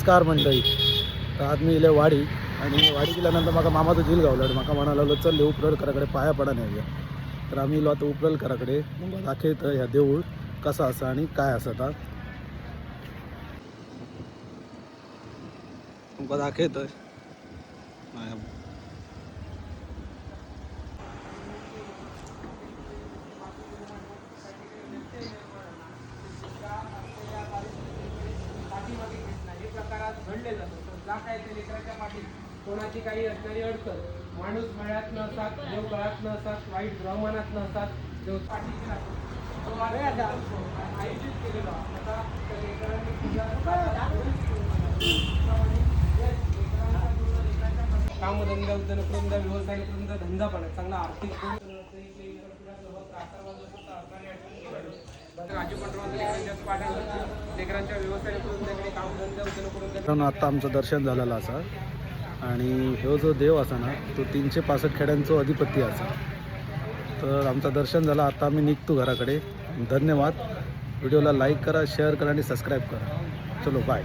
नमस्कार मंडळी. तर आज मी इले वाडी आणि वाडी गेल्यानंतर म्हाका मामाचो झील गावलो आणि म्हाका म्हणालो चल उपरलकराकडे पाया पडा नाही तर आम्ही इलो आता उपरलकराकडे मग दाखयत ह्या देऊळ कसा असा आणि काय आसा आता. तुमकां दाखयत घडले जातो. तर जा काय ते लेकराच्या पाठी कोणाची काही असणारी अडचण माणूस मळ्यात नसतात देव गळात नसतात वाईट ब्राह्मणात नसतात देव पाठीशी राहतो. तो आज आयोजित केलेला आता त्या लेकरांनी कामधंदा उद्योगधंदा व्यवसाय धंदा धंदा पण चांगला आर्थिक राजू पंडवाल लेकरांच्या लेकरांच्या व्यवसाय करून त्याकडे करून मित्रांनो आत्ता आमचं दर्शन झालेलं असा. आणि ह्यो जो देव असा ना तो तीनशे पासष्ट खेड्यांचो अधिपती असा. तर आमचं दर्शन झालं आता आम्ही निघतो घराकडे. धन्यवाद. व्हिडिओला लाईक करा शेअर करा आणि सबस्क्राईब करा. चलो बाय.